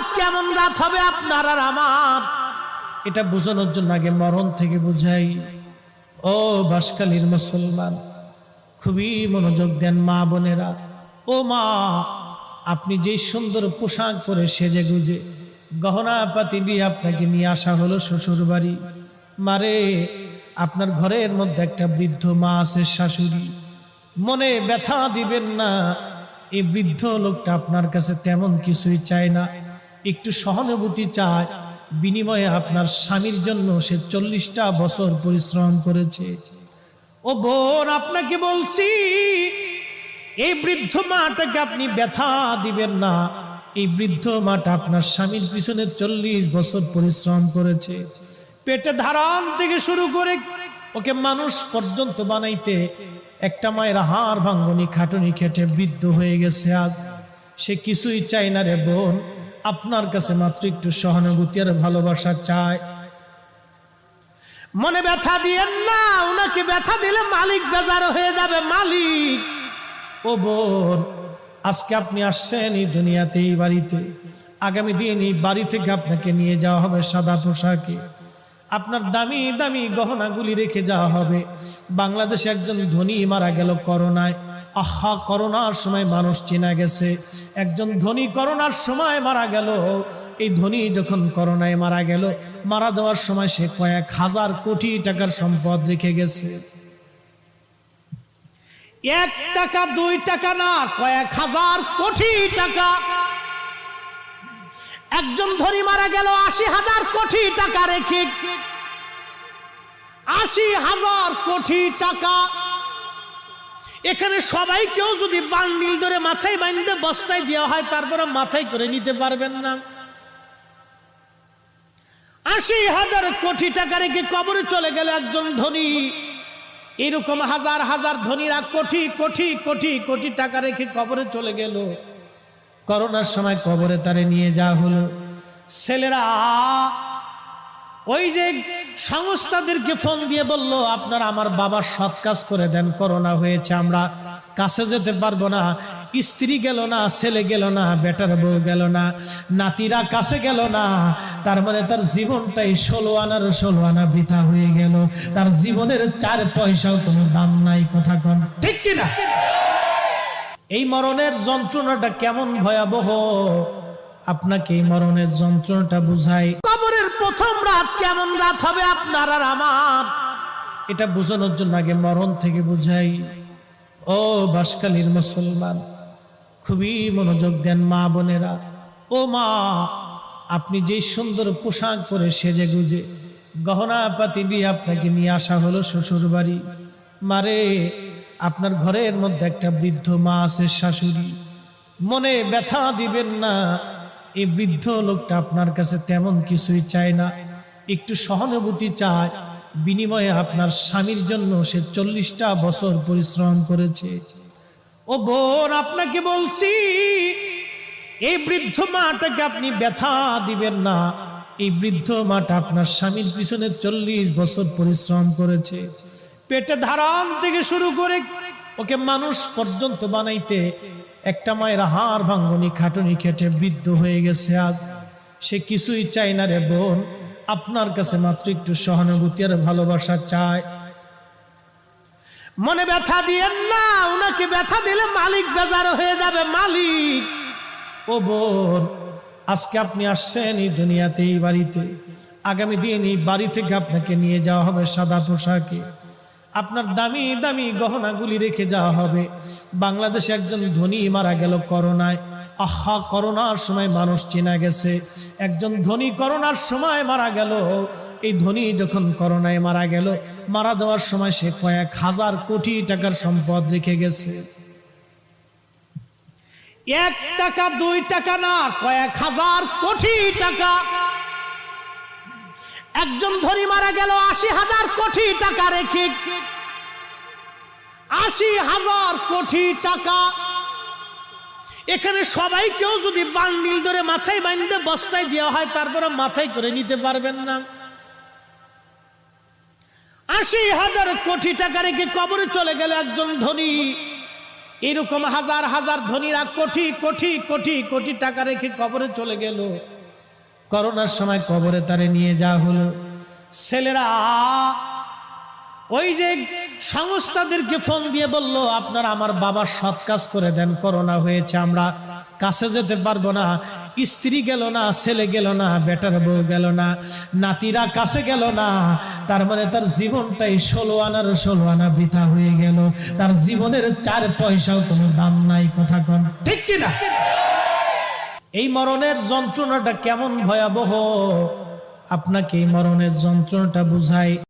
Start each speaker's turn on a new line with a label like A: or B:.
A: রাত কেমন রাত হবে আপনার আর আমার? এটা বোঝানোর জন্য আগে মরণ থেকে বুঝাই। ও বাসকালীর মুসলমান, খুবই মনোযোগ দেন মা বোনেরা। ও মা, আপনি যে সুন্দর পোশাক পরে সেজে গুজে গহনা পাতি দিয়ে আপনাকে নিয়ে আসা হলো শ্বশুর বাড়ি মারে, আপনার ঘরের মধ্যে একটা বৃদ্ধ মা আছে শাশুড়ি। মনে ব্যথা দিবেন না, এই বৃদ্ধ লোকটা আপনার কাছে তেমন কিছুই চায় না। একটু সহানুভূতি চায়। বিনিময়ে আপনার স্বামীর জন্য সে চল্লিশটা বছর পরিশ্রম করেছে। ও বোন, আপনাকে বলছি, এই বৃদ্ধ মাটাকে আপনি ব্যথা দিবেন না। এই বৃদ্ধ মাটা আপনার স্বামীর পিছনে চল্লিশ বছর পরিশ্রম করেছে। পেটে ধারণ থেকে শুরু করে ওকে মানুষ পর্যন্ত বানাইতে একটা মায়ের হাড় ভাঙ্গনি খাটুনি খেটে বৃদ্ধ হয়ে গেছে আজ। সে কিছুই চায় না রে বোন। আপনার কাছে মাত্র একটু সহানুভূতি আর ভালোবাসা চায় মনে ব্যথা দিয়েন না ওনাকে ব্যথা দিলে মালিক বেজার হয়ে যাবে, মালিক। ও বোন, আজকে আপনি আসছেন এই দুনিয়াতে, এই বাড়িতে। আগামী দিন এই বাড়ি থেকে আপনাকে নিয়ে যাওয়া হবে সাদা পোশাকে। আপনার দামি দামি গহনাগুলি রেখে যাওয়া হবে। বাংলাদেশে একজন ধনী মারা গেল করোনায়। আহা, করোনার সময় মানুষ চেনা গেছে। একজন ধনী করোনার সময় মারা গেল। এই ধনী যখন করোনায় মারা গেল, মারা যাওয়ার সময় সে কয়েক হাজার কোটি টাকার সম্পদ রেখে গেছে। এক টাকা, দুই টাকা না, কয়েক হাজার কোটি টাকা। একজন ধনী মারা গেল, আশি হাজার কোটি টাকা রেখে। আশি হাজার কোটি টাকা। এখানে সবাই কেউ যদি বান্ডিল ধরে মাথায় বাঁধতে বস্তায় দেওয়া হয়, তারপরে মাথায় করে নিতে পারবেন না। আশি হাজার কোটি টাকা রেখে কবরে চলে গেল একজন ধনী। এরকম হাজার হাজার ধনীরা কোটি কোটি কোটি কোটি টাকা রেখে কবরে চলে গেল। করোনার সময় কবরে তারে নিয়ে যাওয়া হলো। ছেলেরা ওই যে সংস্থাদেরকে ফোন দিয়ে বলল, আপনারা আমার বাবার সৎ কাজ করে দেন, করোনা হয়েছে, আমরা কাছে যেতে পারব না। স্ত্রী গেল না, ছেলে গেল না, বেটার বউ গেল না, নাতিরা কাছে গেল না। তার মানে তার জীবনটাই ষোলো আনার ষোলো আনা বৃথা হয়ে গেল। তার জীবনের চার পয়সাও কোনো দাম নাই, কথা কন ঠিক কিনা? এই মরণের যন্ত্রণাটা কেমন ভয়াবহ? আপনাকে এই মরণের যন্ত্রণাটা কবরের প্রথম রাত কেমন রাত হবে আপনার আর আমার? এটা বোঝানোর জন্য আগে মরণ থেকে বুঝাই। ও বাসকালীর মুসলমান, খুবই মনোযোগ দেন মা বোনেরা। ও মা, আপনি যে সুন্দর পোশাক পরে সেজে গুজে গহনা পাতি দিয়ে আপনাকে নিয়ে আসা হলো শ্বশুর বাড়ি মারে, আপনার ঘরের মধ্যে একটা বৃদ্ধ মা আছে শাশুড়ি। মনে ব্যথা দিবেন না এই বৃদ্ধ লোকটা আপনার কাছে তেমন কিছুই চায় না। একটু সহানুভূতি চায়। বিনিময়ে আপনার স্বামীর জন্য সে চল্লিশটা বছর পরিশ্রম করেছে। ও বোন, আপনাকে বলছি, এই বৃদ্ধ মাটাকে আপনি ব্যথা দিবেন না। এই বৃদ্ধ মাটা আপনার স্বামীর পিছনে চল্লিশ বছর পরিশ্রম করেছে। পেটে ধারণ থেকে শুরু করে ওকে মানুষ পর্যন্ত বানাইতে একটা মায়ের হাড় ভাঙ্গনি খাটুনি খেটে বৃদ্ধ হয়ে গেছে আজ। সে কিছুই চায় না রে বোন, আপনার কাছে মাত্র একটু সহানুভূতি আর ভালোবাসা চায়। মনে ব্যথা দিয়েন না ওনাকে ব্যথা দিলে মালিক বেজার হয়ে যাবে, মালিক। ও বোন, আজকে আপনি আসছেন এই দুনিয়াতে, এই বাড়িতে। আগামী দিন এই বাড়ি থেকে আপনাকে নিয়ে যাওয়া হবে সাদা পোশাকে। আপনার দামি দামি গহনাগুলি রেখে যাওয়া হবে। বাংলাদেশে একজন ধনী মারা গেল করোনায়। আহা, করোনার সময় মানুষ চেনা গেছে। একজন ধনী করোনার সময় মারা গেল। এই ধনী যখন করোনায় মারা গেল, মারা যাওয়ার সময় সে কয়েক হাজার কোটি টাকার সম্পদ রেখে গেছে। এক টাকা, দুই টাকা না, কয়েক হাজার কোটি টাকা। একজন ধনী মারা গেল, আশি হাজার কোটি টাকা রেখে। আশি হাজার কোটি টাকা। এখানে সবাই কেউ যদি বান্ডিল ধরে মাথায় বাঁধতে বস্তায় দেওয়া হয়, তারপরে মাথায় করে নিতে পারবেন না। আশি হাজার কোটি টাকা রেখে কবরে চলে গেল একজন ধনী। এরকম হাজার হাজার ধনীরা কোটি কোটি কোটি কোটি টাকা রেখে কবরে চলে গেল। করোনার সময় কবরে তারে নিয়ে যাওয়া হলো। ছেলেরা, ওই যে সংস্থাদেরকে ফোন দিয়ে বলল, আপনারা আমার বাবার সৎ কাজ করে দেন, করোনা হয়েছে, আমরা কাছে যেতে পারব না। স্ত্রী গেল না, ছেলে গেল না, বেটার বউ গেল না, নাতিরা কাছে গেল না। তার মানে তার জীবনটাই ষোলো আনার ষোলো আনা বৃথা হয়ে গেল। তার জীবনের চার পয়সাও কোনো দাম নাই, কথা কন। ঠিক কিনা? এই মরণের যন্ত্রণাটা কেমন ভয়াবহ? আপনাকে এই মরণের যন্ত্রণাটা বুঝাই